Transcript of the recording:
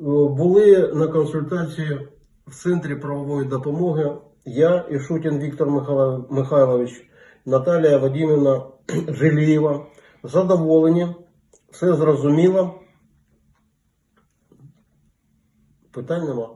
Е, були на консультації в Центрі правової допомоги я, Ішутін Віктор Михайлович, Наталія Вадимівна Жилієва. Задоволені, все зрозуміло. Питань нема.